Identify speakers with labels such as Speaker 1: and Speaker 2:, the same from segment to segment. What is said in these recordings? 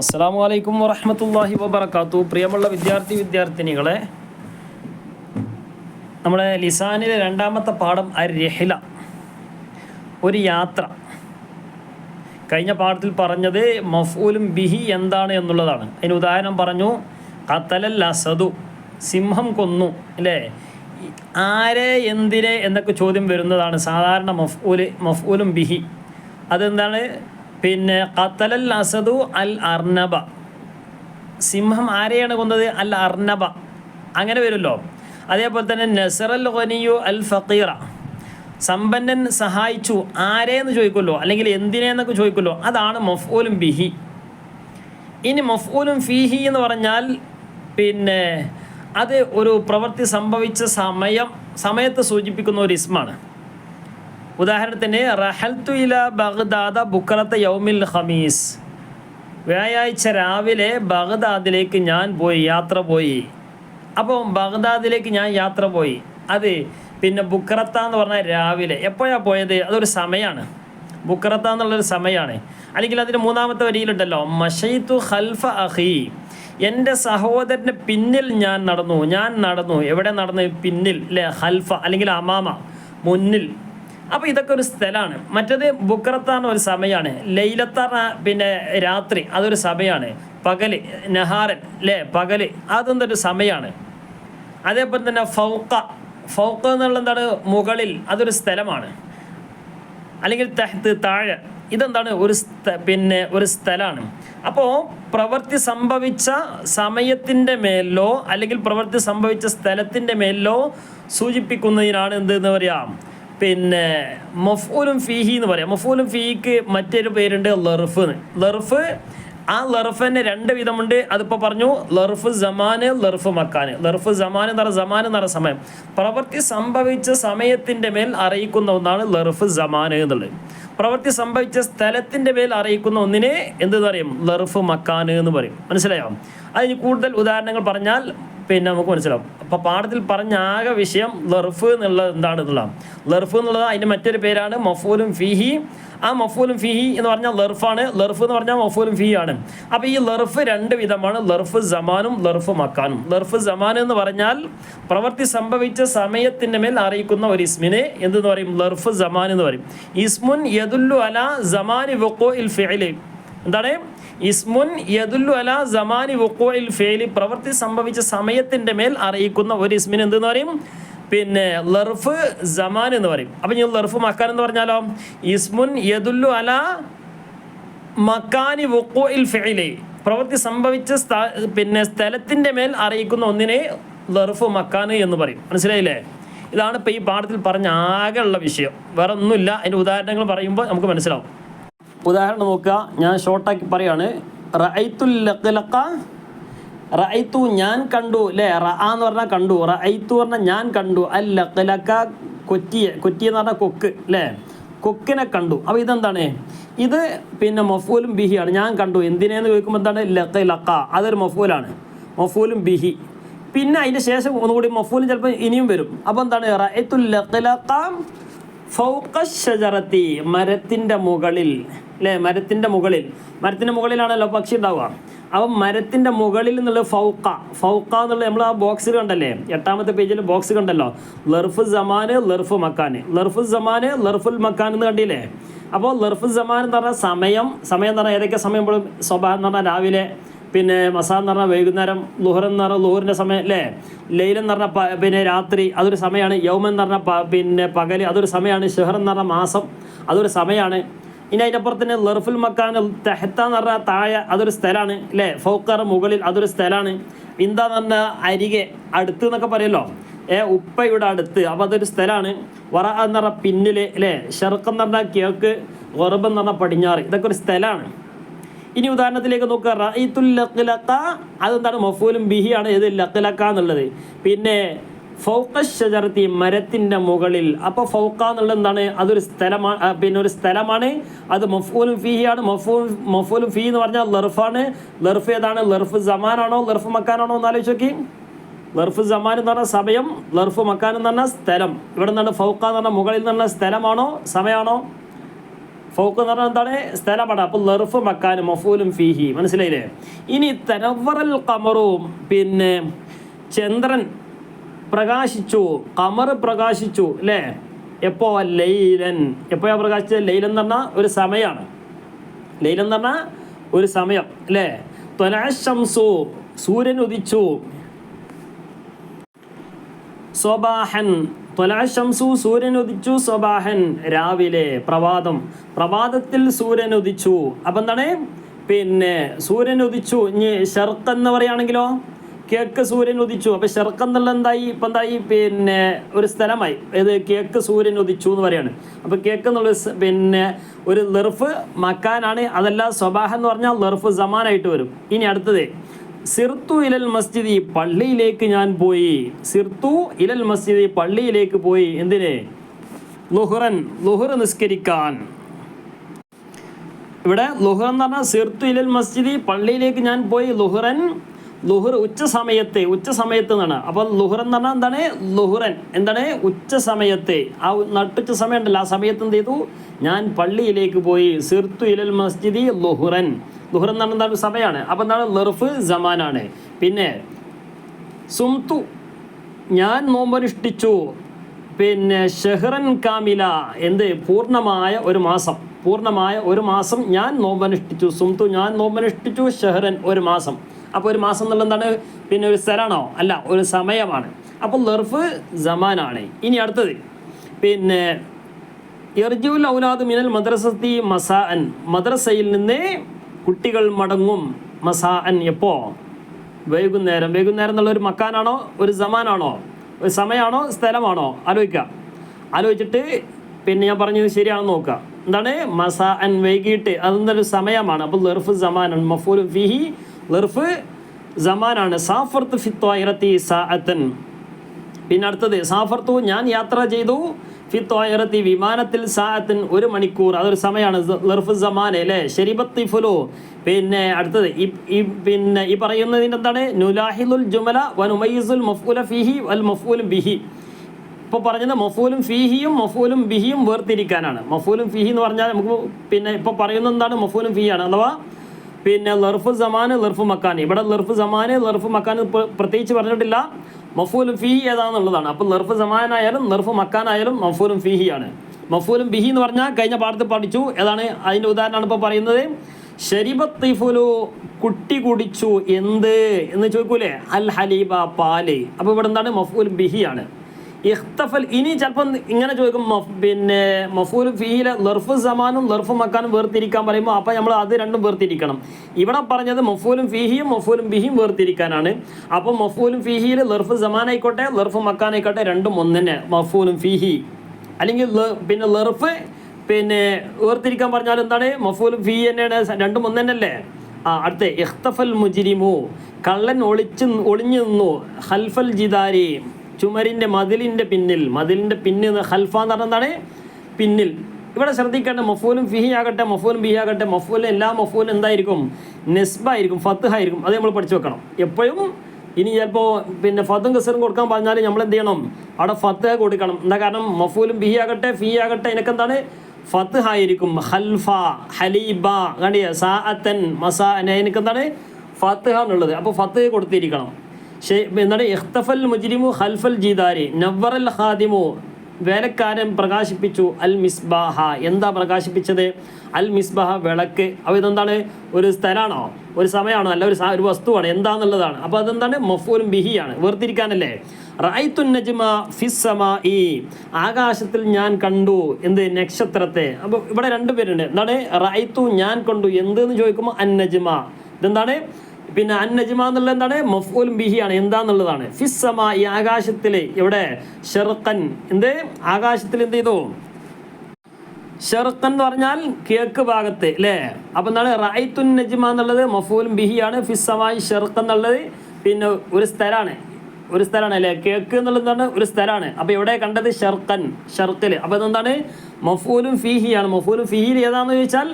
Speaker 1: അസ്സാം അലൈക്കും വറഹമത്തല്ലാഹി വബർക്കാത്തു പ്രിയമുള്ള വിദ്യാർത്ഥി വിദ്യാർത്ഥിനികളെ നമ്മുടെ ലിസാനിലെ രണ്ടാമത്തെ പാഠം അർ രഹില ഒരു യാത്ര. കഴിഞ്ഞ പാഠത്തിൽ പറഞ്ഞത് മഫൂലും ബിഹി എന്താണ് എന്നുള്ളതാണ്. അതിന് ഉദാഹരണം പറഞ്ഞു കത്തലൽ അസദു സിംഹം കൊന്നു അല്ലേ? ആരെ എന്തിനെ എന്നൊക്കെ ചോദ്യം വരുന്നതാണ് സാധാരണ മഫ്ഊൽ മഫ്ഊലും ബിഹി. അതെന്താണ്? പിന്നെ ഖത്തലൽ അസദു അൽ അർണബ സിംഹം ആരെയാണ് കൊന്നത്? അൽ അർണബ അങ്ങനെ വരുമല്ലോ. അതേപോലെ തന്നെ നസറൽ ഖനിയു അൽ ഫക്കീറ സമ്പന്നൻ സഹായിച്ചു. ആരെയെന്ന് ചോദിക്കുമല്ലോ? അല്ലെങ്കിൽ എന്തിനെന്നൊക്കെ ചോദിക്കുമല്ലോ? അതാണ് മഫ്ഊലും ബിഹി. ഇനി മഫ്ഊലും ഫിഹി എന്ന് പറഞ്ഞാൽ പിന്നെ അത് ഒരു പ്രവൃത്തി സംഭവിച്ച സമയം സമയത്ത് സൂചിപ്പിക്കുന്ന ഒരു ഇസ്മാണ്. ഉദാഹരണത്തിന് റഹൽത്തു ഇല ബഗ്ദാദ ബുക്കറത്ത യൗമിൽ ഖമീസ്. വ്യാഴാഴ്ച രാവിലെ ബഗ്ദാദിലേക്ക് ഞാൻ പോയി യാത്ര പോയി. അപ്പോൾ ബഗ്ദാദിലേക്ക് ഞാൻ യാത്ര പോയി. അത് പിന്നെ ബുക്കറത്ത എന്ന് പറഞ്ഞാൽ രാവിലെ. എപ്പോഴാണ് പോയത്? അതൊരു സമയമാണ് ബുക്കറത്ത എന്നുള്ളൊരു സമയമാണ് അല്ലെങ്കിൽ അതിന് മൂന്നാമത്തെ വരിയിലുണ്ടല്ലോ മഷയ്ത്തു ഖൽഫ അഹി. എന്റെ സഹോദരന്റെ പിന്നിൽ ഞാൻ നടന്നു ഞാൻ നടന്നു. എവിടെ നടന്നു? പിന്നിൽ അല്ലേ ഹൽഫ അല്ലെങ്കിൽ അമാമ. മുന്നിൽ. അപ്പോൾ ഇതൊക്കെ ഒരു സ്ഥലമാണ്. മറ്റേത് ബുക്കറത്താണ് ഒരു സമയമാണ് ലൈലത്താർ പിന്നെ രാത്രി അതൊരു സമയമാണ് പകൽ നഹാരൻ അല്ലേ പകൽ അതെന്തൊരു സമയമാണ് അതേപോലെ തന്നെ ഫൗക്ക ഫൗക്ക എന്നുള്ള എന്താണ്? മുകളിൽ അതൊരു സ്ഥലമാണ്. അല്ലെങ്കിൽ തഹത്ത് താഴെ. ഇതെന്താണ്? ഒരു പിന്നെ ഒരു സ്ഥലമാണ് അപ്പോൾ പ്രവൃത്തി സംഭവിച്ച സമയത്തിന്റെ മേലോ അല്ലെങ്കിൽ പ്രവൃത്തി സംഭവിച്ച സ്ഥലത്തിന്റെ മേലോ സൂചിപ്പിക്കുന്നതിനാണ് എന്ത് എന്ന് പറയാം? പിന്നെ മഫൂലും ഫീഹി എന്ന് പറയാം. മഫൂലും ഫീഹിക്ക് മറ്റൊരു പേരുണ്ട് ലർഫ് എന്ന്. ലർഫ് ആ ലർഫ് തന്നെ രണ്ട് വിധമുണ്ട്. അതിപ്പോൾ പറഞ്ഞു ലർഫ് ജമാന് ലർഫ് മക്കാന്. ലർഫ് ജമാൻ എന്ന് പറഞ്ഞ ജമാൻ എന്ന് പറഞ്ഞ സമയം. പ്രവൃത്തി സംഭവിച്ച സമയത്തിന്റെ മേൽ അറിയിക്കുന്ന ഒന്നാണ് ലർഫ് ജമാൻ എന്നുള്ളത്. പ്രവൃത്തി സംഭവിച്ച സ്ഥലത്തിന്റെ മേൽ അറിയിക്കുന്ന ഒന്നിനെ എന്ത് പറയും? ലർഫ് മക്കാന് എന്ന് പറയും. മനസ്സിലായോ? അതിന് കൂടുതൽ ഉദാഹരണങ്ങൾ പറഞ്ഞാൽ പിന്നെ നമുക്ക് മനസ്സിലാവും. അപ്പോൾ പാഠത്തിൽ പറഞ്ഞ ആകെ വിഷയം ലർഫ് എന്നുള്ളത് എന്താണ് എന്നുള്ളതാണ്. ലർഫ് എന്നുള്ളത് അതിന്റെ മറ്റൊരു പേരാണ് മഫൂലും ഫിഹി. ആ മഫൂലും ഫിഹി എന്ന് പറഞ്ഞാൽ ലർഫാണ്. ലർഫ് എന്ന് പറഞ്ഞാൽ മഫൂലും ഫിഹി ആണ് അപ്പോൾ ഈ ലർഫ് രണ്ട് വിധമാണ്. ലർഫ് സമാനും ലർഫ് മക്കാനും. ലർഫ് ജമാൻ എന്ന് പറഞ്ഞാൽ പ്രവൃത്തി സംഭവിച്ച സമയത്തിന്റെ മേൽ അറിയിക്കുന്ന ഒരു ഇസ്മിനെ എന്തെന്ന് പറയും? ലർഫ് സമാൻ എന്ന് പറയും. ഇസ്മുൻ യദുല്ലു അല വക്കോ ഇൽ എന്താണ്? ഇസ്മുൻ യദുല്ലു അല ജമാനി വക്കോയിൽ ഫേലി. പ്രവൃത്തി സംഭവിച്ച സമയത്തിന്റെ മേൽ അറിയിക്കുന്ന ഒരു ഇസ്മിൻ എന്തെന്ന് പറയും? പിന്നെ ലർഫ് ജമാൻ എന്ന് പറയും. അപ്പം ഞാൻ ലർഫ് മക്കാൻ എന്ന് പറഞ്ഞാലോ? ഇസ്മുൻ യദുല്ലു അല മക്കാനി വക്കോയിൽ ഫേലി. പ്രവൃത്തി സംഭവിച്ച പിന്നെ സ്ഥലത്തിന്റെ മേൽ അറിയിക്കുന്ന ഒന്നിനെ ലർഫ് മക്കാൻ എന്ന് പറയും. മനസ്സിലായില്ലേ? ഇതാണ് ഇപ്പോൾ ഈ പാഠത്തിൽ പറഞ്ഞ ആകെയുള്ള വിഷയം. വേറെ ഒന്നുമില്ല അതിന്റെ ഉദാഹരണങ്ങൾ പറയുമ്പോൾ നമുക്ക് മനസ്സിലാവും. ഉദാഹരണം നോക്കുക. ഞാൻ ഷോർട്ടാക്കി പറയാണ്. റഅയ്ത്തുൽ ലഖ്ലഖ. റഅയ്ത്തു ഞാൻ കണ്ടു. അല്ലേ റ എന്ന് പറഞ്ഞാൽ കണ്ടു. റഅയ്ത്തു പറഞ്ഞാൽ ഞാൻ കണ്ടു. അൽ ലഖ്ലഖ. കൊറ്റിയെ കൊറ്റിയെന്ന് പറഞ്ഞാൽ കൊക്ക്. അല്ലേ കൊക്കിനെ കണ്ടു. അപ്പോൾ ഇതെന്താണ്? ഇത് പിന്നെ മഫൂലും ബിഹിയാണ് ഞാൻ കണ്ടു. എന്തിനേന്ന് ചോദിക്കുമ്പോൾ എന്താണ്? ലക്ക അതൊരു മഫൂലാണ്. മഫൂലും ബിഹി. പിന്നെ അതിന്റെ ശേഷം ഒന്നുകൂടി മഫൂലും ചിലപ്പോൾ ഇനിയും വരും. അപ്പോൾ എന്താണ്? റഅയ്ത്തുൽ ലഖലഖ ഫൗക ഷജറത്തി മരത്തിന്റെ മുകളിൽ. അല്ലേ മരത്തിന്റെ മുകളിൽ. മരത്തിന്റെ മുകളിലാണല്ലോ പക്ഷി ഉണ്ടാവുക. അപ്പം മരത്തിന്റെ മുകളിൽ നിന്നുള്ള ഫൗക്ക ഫൗക്ക എന്നുള്ള നമ്മൾ ആ ബോക്സ് കണ്ടല്ലേ? എട്ടാമത്തെ പേജിൽ ബോക്സ് കണ്ടല്ലോ. ലർഫ് ജമാന് ലർഫ് മക്കാന്. ലർഫ് ജമാന് ലർഫുൽ മക്കാൻ എന്ന് കണ്ടില്ലേ? അപ്പോൾ ലർഫ് ജമാൻ എന്ന് പറഞ്ഞാൽ സമയം. സമയം എന്ന് പറഞ്ഞാൽ ഏതൊക്കെ സമയം പോലും സ്വഭാവം എന്ന് പറഞ്ഞാൽ രാവിലെ പിന്നെ മസാ എന്ന് പറഞ്ഞാൽ വൈകുന്നേരം ലുഹർ എന്ന് പറഞ്ഞാൽ ലുഹറിന്റെ സമയം അല്ലേ ലൈലം എന്ന് പറഞ്ഞാൽ പിന്നെ രാത്രി അതൊരു സമയമാണ്. യൗമൻ എന്ന് പറഞ്ഞാൽ പിന്നെ പകൽ അതൊരു സമയമാണ്. ഷെഹർ എന്ന് പറഞ്ഞാൽ മാസം അതൊരു സമയമാണ്. ഇനി അതിന്റെ അപ്പുറത്ത് തന്നെ ലർഫുൽ മക്കാൻ തെഹത്ത എന്ന് പറഞ്ഞാൽ താഴെ അതൊരു സ്ഥലമാണ് അല്ലേ? ഫൗക്കർ മുകളിൽ അതൊരു സ്ഥലമാണ്. ഇന്താന്ന് പറഞ്ഞാൽ അരികെ അടുത്ത് എന്നൊക്കെ പറയുമല്ലോ ഏ ഉപ്പയുടെ അടുത്ത്. അപ്പോൾ അതൊരു സ്ഥലമാണ്. വറ എന്ന് പറഞ്ഞാൽ പിന്നിൽ അല്ലേ? ഷെർക്ക് എന്ന് പറഞ്ഞാൽ കിഴക്ക് ഗർബ് എന്ന് പറഞ്ഞാൽ പടിഞ്ഞാറ്. ഇതൊക്കെ ഒരു സ്ഥലമാണ്. ഇനി ഉദാഹരണത്തിലേക്ക് നോക്കുക. റഈത്തുൽ ലഖ്ലഖ അതെന്താണ്? മഫൂലും ബിഹിയാണ്. ഏത് ലഖ്ലഖ എന്നുള്ളത്. പിന്നെ ഫൗക്ക ഷജറത്തി മരത്തിന്റെ മുകളിൽ. അപ്പോൾ ഫൗക്ക എന്നുള്ളത് എന്താണ്? അതൊരു സ്ഥലമാണ് പിന്നെ ഒരു സ്ഥലമാണ്. അത് മഫൂലും ഫിഹിയാണ്. മഫൂൽ മഫൂലും ഫീ എന്ന് പറഞ്ഞാൽ ലർഫാണ്. ലർഫ് ഏതാണ്? ലർഫ് സമാനാണോ? ലർഫ് മക്കാനാണോ എന്ന് ആലോചിച്ച് നോക്കി. ലർഫ് സമാൻ എന്ന് പറഞ്ഞാൽ സമയം. ലർഫ് മക്കാൻ എന്ന് പറഞ്ഞാൽ സ്ഥലം. ഇവിടെ നിന്നാണ് ഫൗക്ക എന്ന് പറഞ്ഞാൽ മുകളിൽ നിന്ന് പറഞ്ഞാൽ സ്ഥലമാണോ? സമയമാണോ? ഫൗക്ക് എന്ന് പറഞ്ഞാൽ എന്താണ്? സ്ഥലമാണ്. അപ്പോൾ ലർഫ് മക്കാൻ മഫൂലും ഫീഹി. മനസ്സിലായില്ലേ? ഇനി തനവറൽ കമറും പിന്നെ ചന്ദ്രൻ. പ്രകാശിച്ചു കമർ പ്രകാശിച്ചു അല്ലേ എപ്പോ ലൈലൻ എപ്പോഴാ പ്രകാശിച്ചത്? ലൈലൻ എന്ന് പറഞ്ഞാൽ ഒരു സമയമാണ്. ലൈലൻ എന്ന് പറഞ്ഞാൽ ഒരു സമയം അല്ലേ തൊലാശംസു സൂര്യൻ ഉദിച്ചു. സ്വബാഹൻ തൊലാശംസു സൂര്യൻ ഉദിച്ചു സ്വബാഹൻ രാവിലെ പ്രഭാതം. പ്രഭാതത്തിൽ സൂര്യൻ ഉദിച്ചു. അപ്പം എന്താണ്? പിന്നെ സൂര്യൻ ഉദിച്ചു. ഇനി ഷർക്ക് എന്ന് പറയുകയാണെങ്കിലോ? കേക്ക് സൂര്യൻ ഉദിച്ചു. അപ്പോൾ ഷെർക്ക് എന്നുള്ള എന്തായി? ഇപ്പം എന്തായി? പിന്നെ ഒരു സ്ഥലമായി. ഇത് കേക്ക് സൂര്യൻ ഉദിച്ചു എന്ന് പറയാണ്. അപ്പോൾ കേക്ക് എന്നുള്ള പിന്നെ ഒരു ലെർഫ് മക്കാനാണ്. അതല്ല സ്വബാഹ എന്ന് പറഞ്ഞാൽ ലെർഫ് സമാനായിട്ട് വരും. ഇനി അടുത്തത്. സിർത്തു ഇലൽ മസ്ജിദി പള്ളിയിലേക്ക് ഞാൻ പോയി. സിർത്തു ഇലൽ മസ്ജിദി പള്ളിയിലേക്ക് പോയി. എന്തിന്? ലുഹുറൻ ലുഹുർ നിസ്കരിക്കാൻ. ഇവിടെ ലുഹർ എന്ന് പറഞ്ഞാൽ സിർത്തു ഇലൽ മസ്ജിദി പള്ളിയിലേക്ക് ഞാൻ പോയി. ലുഹുറൻ ലുഹുർ ഉച്ച സമയത്തെ ഉച്ച സമയത്ത് എന്നാണ്. അപ്പോൾ ലുഹർ എന്ന് പറഞ്ഞാൽ എന്താണ്? ലുഹുറൻ. എന്താണ്? ഉച്ച സമയത്തെ. ആ നട്ടുച്ച സമയം ഉണ്ടല്ലോ ആ സമയത്ത് എന്ത് ചെയ്തു? ഞാൻ പള്ളിയിലേക്ക് പോയി സിർത്തു ഇലൽ മസ്ജിദി ലുഹുറൻ. ലുഹർ എന്ന് പറഞ്ഞാൽ എന്താണ്? സമയമാണ്. അപ്പോൾ എന്താണ്? ലർഫ് ജമാനാണ്. പിന്നെ സുംതു ഞാൻ നോമ്പനുഷ്ഠിച്ചു. പിന്നെ ഷെഹ്റൻ കാമില. എന്ത്? പൂർണമായ ഒരു മാസം. പൂർണമായ ഒരു മാസം ഞാൻ നോമ്പനുഷ്ഠിച്ചു. സുംതു ഞാൻ നോമ്പനുഷ്ഠിച്ചു. ഷെഹ്റൻ ഒരു മാസം. അപ്പോൾ ഒരു മാസം എന്നുള്ള എന്താണ്? പിന്നെ ഒരു സ്ഥലമാണോ? അല്ല ഒരു സമയമാണ്. അപ്പോൾ ലർഫ് ജമാനാണ് ഇനി അടുത്തത്. പിന്നെ എർജുൽ ഔലാദ് മിനൽ മദ്രസത്തി മസാഅൻ. മദ്രസയിൽ നിന്ന് കുട്ടികൾ മടങ്ങും മസാഅൻ എപ്പോ? വൈകുന്നേരം. വൈകുന്നേരം എന്നുള്ള ഒരു മക്കാനാണോ? ഒരു സമാനാണോ? ഒരു സമയമാണോ? സ്ഥലമാണോ? ആലോചിക്കുക. ആലോചിച്ചിട്ട് പിന്നെ ഞാൻ പറഞ്ഞത് ശരിയാണെന്ന് നോക്കുക. എന്താണ്? മസാ അൻ വൈകിട്ട്. അതെന്തൊരു സമയമാണ്? അപ്പോൾ ലർഫ് സമാനാണ് മഫൂൽ ഫിഹി ലർഫ് സമാനാണ്. സാഫർത്ത് ഫിത്വായിരത്തി സാഅത്തൻ. പിന്നെ അടുത്തത് സാഫർത്തു ഞാൻ യാത്ര ചെയ്തു ഫിത്വായിരത്തി വിമാനത്തിൽ സാഅത്തിൻ ഒരു മണിക്കൂർ. അതൊരു സമയമാണ് ലർഫ് സമാനെ അല്ലേ? ഷെരിബത്തി ഫുലു. പിന്നെ അടുത്തത് ഈ പിന്നെ ഈ പറയുന്നതിന്റെ എന്താണ്? നുലാഹിദുൽ ജുമല വനുമൈസുൽ മഫൂല ഫിഹി വൽ മഫൂലും ബിഹി. ഇപ്പോൾ പറഞ്ഞത് മഫൂലും ഫീഹിയും മഫൂലും ബിഹിയും വേർതിരിക്കാനാണ്. മഫൂലും ഫിഹി എന്ന് പറഞ്ഞാൽ നമുക്ക് പിന്നെ ഇപ്പോൾ പറയുന്നത് എന്താണ്? മഫൂലും ഫിഹിയാണ്. അഥവാ പിന്നെ ലർഫ് സമാന് ലർഫ് മക്കാൻ ഇവിടെ ലർഫ് സമാന് ലർഫ് മക്കാൻ പ്ര- പ്രത്യേകിച്ച് പറഞ്ഞിട്ടില്ല. മഫൂലും ഫിഹി ഏതാണെന്നുള്ളതാണ് അപ്പോൾ ലർഫ് സമാനായാലും ലർഫ് മക്കാനായാലും മഫൂലും ഫിഹിയാണ്. മഫൂലും ബിഹി എന്ന് പറഞ്ഞാൽ കഴിഞ്ഞ പാഠത്തിൽ പഠിച്ചു. ഏതാണ് അതിന്റെ ഉദാഹരണമാണ് ഇപ്പോൾ പറയുന്നത്? ഷരിബത്തിഫുലു കുട്ടി കുടിച്ചു എന്ത്? എന്ന് ചോദിക്കൂലേ? അൽ ഹലീബ പാൽ. അപ്പോൾ ഇവിടെ എന്താണ്? മഫൂൽ ബിഹിയാണ്. ഇഖ്തഫൽ ഇനി ചിലപ്പം ഇങ്ങനെ ചോദിക്കും പിന്നെ മഫൂൽ ഫീല ലർഫ് സമാനും ലർഫ് മക്കാനും വേർതിരിക്കാൻ പറയുമ്പോൾ അപ്പം നമ്മൾ അത് രണ്ടും വേർതിരിക്കണം. ഇവിടെ പറഞ്ഞത് മഫൂലും ഫീഹിയും മഫൂലും ബിഹിയും വേർതിരിക്കാനാണ്. അപ്പം മഫൂലും ഫീഹിയിൽ ലർഫ് സമാനായിക്കോട്ടെ ലർഫ് മക്കാനായിക്കോട്ടെ രണ്ടും ഒന്നിനെ മഫൂലും ഫീഹി. അല്ലെങ്കിൽ പിന്നെ ലർഫ് പിന്നെ വേർതിരിക്കാൻ പറഞ്ഞാൽ എന്താണ്? മഫൂലും ഫീ തന്നെയാണ് രണ്ടും ഒന്നെന്നല്ലേ? ആ അടുത്ത ഇഖ്തഫൽ മുജിരിമു കള്ളൻ ഒളിച്ച് ഒളിഞ്ഞു നിന്നു ഹൽഫൽ ജിദാരി. ചുമരിന്റെ മതിലിന്റെ പിന്നിൽ മതിലിന്റെ പിന്നിൽ ഹൽഫ എന്ന് എന്താണ്? പിന്നിൽ. ഇവിടെ ശ്രദ്ധിക്കേണ്ട മഫൂലും ഫിഹി ആകട്ടെ മഫൂലും ബിഹി ആകട്ടെ മഫൂലും എല്ലാ മഫൂലും എന്തായിരിക്കും? നെസ്ബായിരിക്കും ഫത്ത് ആയിരിക്കും അത് നമ്മൾ പഠിച്ചു വെക്കണം. എപ്പോഴും ഇനി ചിലപ്പോൾ പിന്നെ ഫത്തും കസറും കൊടുക്കാൻ പറഞ്ഞാൽ നമ്മൾ എന്ത് ചെയ്യണം? അവിടെ ഫത്ത് കൊടുക്കണം. എന്താ കാരണം? മഫൂലും ബിഹി ആകട്ടെ ഫി ആകട്ടെ ഇതിനൊക്കെ എന്താണ്? ഫത്ത് ആയിരിക്കും ഹൽഫ ഹലീബ കണ്ടിയ സാഅത്തൻ മസാ എനിക്ക് എന്താണ്? ഫത്ത് എന്നുള്ളത് അപ്പോൾ ഫത്ത് കൊടുത്തിരിക്കണം. എന്താണ് ഇഖ്തഫൽ മുജ്രിമു ഹൽഫൽ ജീദാരി നവറൽ ഖാദിമു വേലക്കാരൻ പ്രകാശിപ്പിച്ചു അൽ മിസ്ബാഹ. എന്താ പ്രകാശിപ്പിച്ചത്? അൽ മിസ്ബാഹ വിളക്ക്. അപ്പോൾ ഇതെന്താണ്? ഒരു സ്ഥലമാണോ? ഒരു സമയമാണോ? അല്ല ഒരു ഒരു വസ്തുവാണ്. എന്താന്നുള്ളതാണ്. അപ്പോൾ അതെന്താണ്? മഫൂലും ബിഹിയാണ്. വേർതിരിക്കാനല്ലേ? റൈത്തുൻ നജ്മ ഫിസ്സമ ഈ ആകാശത്തിൽ ഞാൻ കണ്ടു. എന്ത്? നക്ഷത്രത്തെ. അപ്പോൾ ഇവിടെ രണ്ട് പേരുണ്ട്. എന്താണ്? റൈത്തു ഞാൻ കണ്ടു. എന്ത് എന്ന് ചോദിക്കുമ്പോൾ അൻ നജ്മ. ഇതെന്താണ്? പിന്നെ അൻ നജ്മ എന്നുള്ളത് എന്താണ് മഫൂലും ബിഹിയാണ് എന്താന്നുള്ളതാണ്. ഫിസ്സമ ഈ ആകാശത്തിൽ ഇവിടെ ഷെർക്കൻ എന്ത്? ആകാശത്തിൽ എന്ത് ചെയ്തു? ഷെർക്കൻ എന്ന് പറഞ്ഞാൽ കിഴക്ക് ഭാഗത്ത് അല്ലേ? അപ്പം എന്താണ്? റായിത്തുൻ നജ്മ എന്നുള്ളത് മഫൂലും ബിഹിയാണ് ഫിസ്സമായി ഷെർക്കൻ എന്നുള്ളത് പിന്നെ ഒരു സ്ഥലമാണ് ഒരു സ്ഥലമാണ് അല്ലേ? കിഴക്ക് എന്നുള്ളത് എന്താണ്? ഒരു സ്ഥലമാണ് അപ്പോൾ ഇവിടെ കണ്ടത്? ഷെർക്കൻ ഷെർക്കിൽ അപ്പോൾ ഇതെന്താണ്? മഫൂലും ഫിഹിയാണ്. മഫൂലും ഫിഹിയിൽ ഏതാണെന്ന് ചോദിച്ചാൽ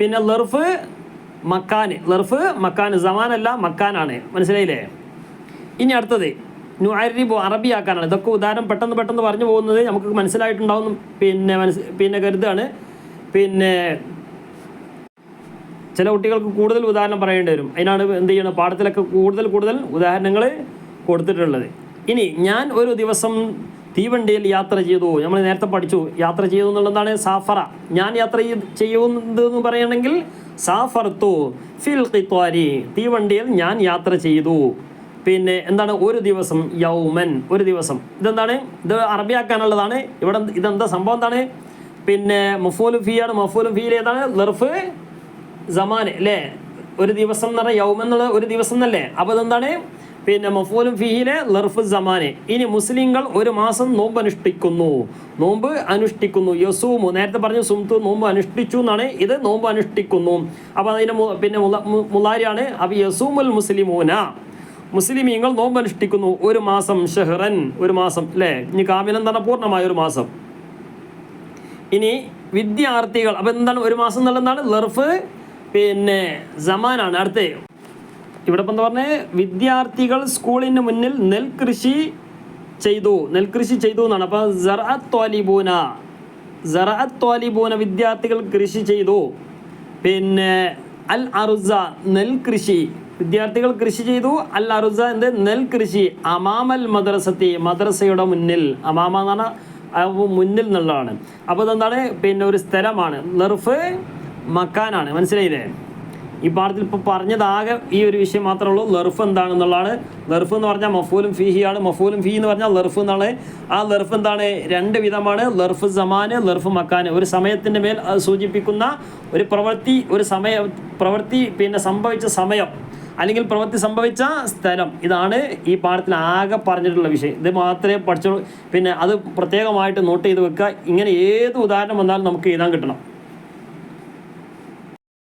Speaker 1: പിന്നെ ലർഫ് മക്കാൻ ലർഫ് മക്കാൻ സമാനല്ല മക്കാനാണ്. മനസ്സിലായില്ലേ? ഇനി അടുത്തത്. നുഅരിബു അറബിയാക്കാനാണ്. ഇതൊക്കെ ഉദാഹരണം പെട്ടെന്ന് പെട്ടെന്ന് പറഞ്ഞു പോകുന്നത് നമുക്ക് മനസ്സിലായിട്ടുണ്ടാവും. പിന്നെ മനസ്സ് പിന്നെ കരുതാണ്. പിന്നെ ചില കുട്ടികൾക്ക് കൂടുതൽ ഉദാഹരണം പറയേണ്ടി വരും. അതിനാണ് എന്ത് ചെയ്യണം പാഠത്തിലൊക്കെ കൂടുതൽ കൂടുതൽ ഉദാഹരണങ്ങൾ കൊടുത്തിട്ടുള്ളത്. ഇനി ഞാൻ ഒരു ദിവസം തീവണ്ടിയിൽ യാത്ര ചെയ്തു. നമ്മൾ നേരത്തെ പഠിച്ചു. യാത്ര ചെയ്തു എന്നുള്ളതാണ് സാഫറ. ഞാൻ യാത്ര ചെയ്യുന്നത് എന്ന് പറയുകയാണെങ്കിൽ സാഫർത്തു ഫിൽ ഖിത്വാരി. തീവണ്ടിയിൽ ഞാൻ യാത്ര ചെയ്തു. പിന്നെ എന്താണ്? ഒരു ദിവസം യൗമൻ. ഒരു ദിവസം. ഇതെന്താണ്? ഇത് അറബിയാക്കാനുള്ളതാണ്. ഇവിടെ ഇതെന്താ സംഭവം എന്താണ്? പിന്നെ മഫൂലു ഫിയാണ് മഫൂലു ഫിയിൽ ഏതാണ്? ലർഫ് ജമാൻ അല്ലേ? ഒരു ദിവസം എന്ന് പറഞ്ഞാൽ യൗമെന്നുള്ള ഒരു ദിവസം എന്നല്ലേ? അപ്പോൾ അതെന്താണ് പിന്നെ മഫൂലും ഫിഹിലെ ലർഫ് സമാനെ. ഇനി മുസ്ലിങ്ങൾ ഒരു മാസം നോമ്പ് അനുഷ്ഠിക്കുന്നു. നോമ്പ് അനുഷ്ഠിക്കുന്നു. യസൂമു നേരത്തെ പറഞ്ഞു സുംതു നോമ്പ് അനുഷ്ഠിച്ചു എന്നാണ് ഇത് നോമ്പ് അനുഷ്ഠിക്കുന്നു. അപ്പോൾ അതിന് പിന്നെ മുലാരിയാണ്. അപ്പോൾ യസൂമുൽ മുസ്ലിമൂന. മുസ്ലിമീങ്ങൾ നോമ്പ് അനുഷ്ഠിക്കുന്നു ഒരു മാസം ഷെഹ്റൻ ഒരു മാസം അല്ലേ ഇനി കാമിലം തന്നെ പൂർണമായ ഒരു മാസം. ഇനി വിദ്യാർത്ഥികൾ അപ്പം എന്താണ്? ഒരു മാസം എന്നുള്ളതാണ് ലർഫ് പിന്നെ സമാനാണ്. അടുത്ത ഇവിടെ ഇപ്പം എന്താ പറഞ്ഞത് വിദ്യാർത്ഥികൾ സ്കൂളിന് മുന്നിൽ നെൽകൃഷി ചെയ്തു. നെൽകൃഷി ചെയ്തു എന്നാണ്. അപ്പോൾ ജറഅത്വാലിബൂന ജറഅത്വാലിബൂന വിദ്യാർത്ഥികൾ കൃഷി ചെയ്തു. പിന്നെ അൽ അറുസ നെൽകൃഷി. വിദ്യാർത്ഥികൾ കൃഷി ചെയ്തു. അൽ അറുസ എന്ത്? നെൽകൃഷി. അമാമൽ മദ്രസത്തി മദ്രസയുടെ മുന്നിൽ. അമാമ എന്ന് പറഞ്ഞാൽ മുന്നിൽ എന്നുള്ളതാണ്. അപ്പോൾ ഇതെന്താണ്? പിന്നെ ഒരു സ്ഥലമാണ്. നെർഫ് മക്കാനാണ്. മനസ്സിലായില്ലേ? ഈ പാഠത്തിൽ ഇപ്പോൾ പറഞ്ഞതാകെ ഈ ഒരു വിഷയം മാത്രമേ ഉള്ളൂ. ലർഫ് എന്താണെന്നുള്ളതാണ്. ലർഫ് എന്ന് പറഞ്ഞാൽ മഫൂലും ഫീഹിയാണ്. മഫൂലും ഫീ എന്ന് പറഞ്ഞാൽ ലർഫ് എന്നാണ്. ആ ലർഫ് എന്താണ്? രണ്ട് വിധമാണ്. ലർഫ് സമാന് ലർഫ് മക്കാന്. ഒരു സമയത്തിന്റെ മേൽ അത് സൂചിപ്പിക്കുന്ന ഒരു പ്രവൃത്തി ഒരു സമയ പ്രവൃത്തി പിന്നെ സംഭവിച്ച സമയം അല്ലെങ്കിൽ പ്രവൃത്തി സംഭവിച്ച സ്ഥലം. ഇതാണ് ഈ പാഠത്തിൽ ആകെ പറഞ്ഞിട്ടുള്ള വിഷയം. ഇത് മാത്രമേ പഠിച്ചുള്ളൂ പിന്നെ അത് പ്രത്യേകമായിട്ട് നോട്ട് ചെയ്ത് വെക്കുക. ഇങ്ങനെ ഏത് ഉദാഹരണം വന്നാലും നമുക്ക് എഴുതാൻ കിട്ടണം.